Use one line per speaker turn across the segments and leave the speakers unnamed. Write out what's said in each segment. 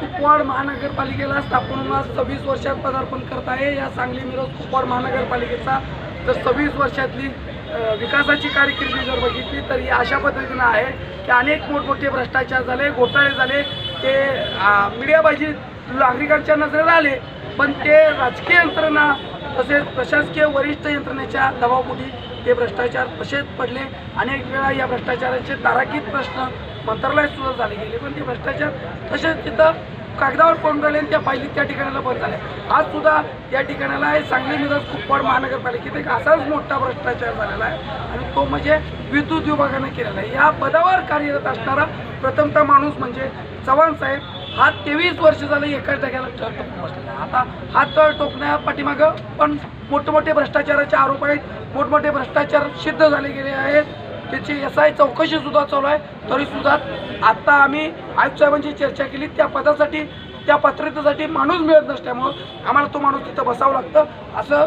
कुपवाड महानगरपालिकेला स्थापन सव्वीस वर्षात पदार्पण करत आहे. या सांगली मिरज कुपवाड महानगरपालिकेचा जर सव्वीस वर्षातली विकासाची कारकिर्दी जर बघितली तर ही अशा पद्धतीनं आहे की अनेक मोठमोठे भ्रष्टाचार झाले घोटाळे झाले. ते मीडियाबाजी नागरिकांच्या नजरेत आले पण ते राजकीय यंत्रणा तसेच प्रशासकीय वरिष्ठ यंत्रणेच्या दबावपोटी ते भ्रष्टाचार तसेच पडले. अनेक वेळा या भ्रष्टाचाराचे ताराकीत प्रश्न मंत्रालयात सुद्धा झाले गेले पण ते भ्रष्टाचार तसेच तिथं कागदावर कोण राहिले त्या फायली त्या ठिकाणाला बंद झाल्या. आज सुद्धा या ठिकाणाला आहे सांगली मिरज कुप्पड महानगरपालिकेत एक असाच मोठा भ्रष्टाचार झालेला आहे आणि तो म्हणजे विद्युत विभागाने केलेला आहे. या पदावर कार्यरत असणारा प्रथमतः माणूस म्हणजे चव्हाण साहेब. हा तेवीस वर्ष झाले एकाच जाग्याला तळ टोकून बसलेला आता हा तळ टोकण्या पाठीमागं पण मोठमोठे भ्रष्टाचाराचे आरोप आहेत. मोठमोठे भ्रष्टाचार सिद्ध झाले गेले आहेत. त्याची एस आय चौकशी सुद्धा चालू आहे. तरी सुद्धा आता आम्ही आयुक्त साहेबांची चर्चा केली. त्या पदासाठी त्या पात्रतेसाठी माणूस मिळत नसल्यामुळं आम्हाला तो माणूस तिथं बसावं लागतं. असं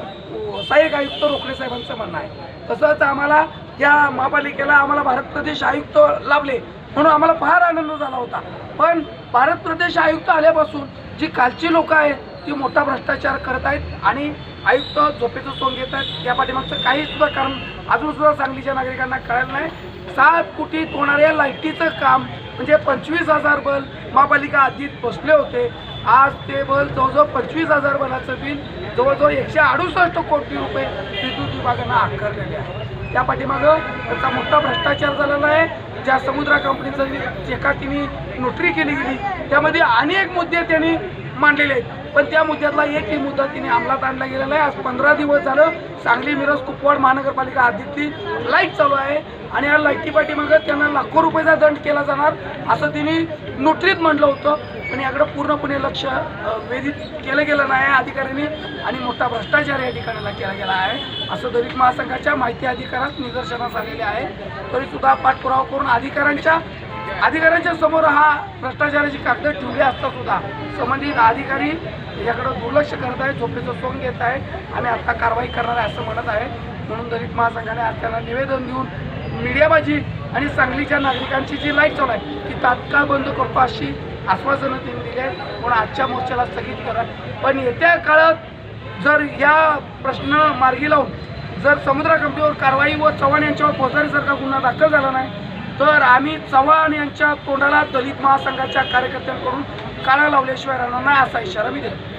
सहाय्यक आयुक्त रोखले साहेबांचं म्हणणं आहे. तसंच आम्हाला या महापालिकेला आम्हाला भारत प्रदेश आयुक्त लाभले. म्हणून आम्हाला फार आनंद झाला होता. पण भारत प्रदेश आयुक्त आल्यापासून जी कालची लोकं आहेत ती मोठा भ्रष्टाचार करत आहेत आणि आयुक्त झोपेचं सोंग घेत आहेत. त्या पाठीमागचं काही सुद्धा कारण अजून सुद्धा सांगलीच्या नागरिकांना कळलं नाही. सात कोटीत होणाऱ्या लाईटीचं काम म्हणजे पंचवीस हजार बल महापालिका आधीत बसले होते. आज ते बल जवळजवळ पंचवीस हजार बलाचं बिल जवळजवळ एकशे अडुसष्ट कोटी रुपये विद्युत विभागानं आकारलेले आहे. त्या पाठीमागं त्याचा मोठा भ्रष्टाचार झालेला आहे. ज्या समुद्रा कंपनीचं एका तिने नोटरी केली गेली त्यामध्ये अनेक मुद्दे त्यांनी मांडलेले आहेत. पण त्या मुद्द्यातला एकही मुद्दा तिने अंमलात आणला गेलेला आहे आज पंधरा दिवस झालं सांगली मिरज कुपवाड महानगरपालिका हद्दीतली लाइट चालू आहे आणि या लाईटी पाठीमागं त्यांना लाखो रुपयाचा दंड केला जाणार असं तिने नोटरीत म्हटलं होतं. पण याकडं पूर्णपणे लक्ष वेधित केलं गेलं नाही अधिकाऱ्यांनी आणि मोठा भ्रष्टाचार या ठिकाणाला केला गेला आहे. असं दलित महासंघाच्या माहिती अधिकारात निदर्शनास आलेले आहे. तरी सुद्धा पाठपुरावा करून अधिकाऱ्यांच्या अधिकाऱ्यांच्या समोर हा भ्रष्टाचाराची कागद ठेवली असता सुद्धा संबंधित अधिकारी याकडं दुर्लक्ष करत आहे झोपेचं सोंग घेत आहे आणि आता कारवाई करणार आहे असं म्हणत आहे म्हणून दलित महासंघाने आज त्यांना निवेदन देऊन मीडियाबाजी आणि सांगलीच्या नागरिकांची जी लाइट चालू आहे ती तात्काळ बंद करतो अशी आश्वासनं त्यांनी दिली आहेत. म्हणून आजच्या मोर्चाला स्थगित करा. पण येत्या काळात जर या प्रश्न मार्गी लावून जर समुद्र कंपनीवर कारवाई व चव्हाण यांच्यावर फौजदारीसारखा गुन्हा दाखल झाला नाही तर आम्ही चव्हाण यांच्या तोंडाला दलित महासंघाच्या कार्यकर्त्यांकडून काळा लावल्याशिवाय राहणार नाही असा इशारा मी देतो.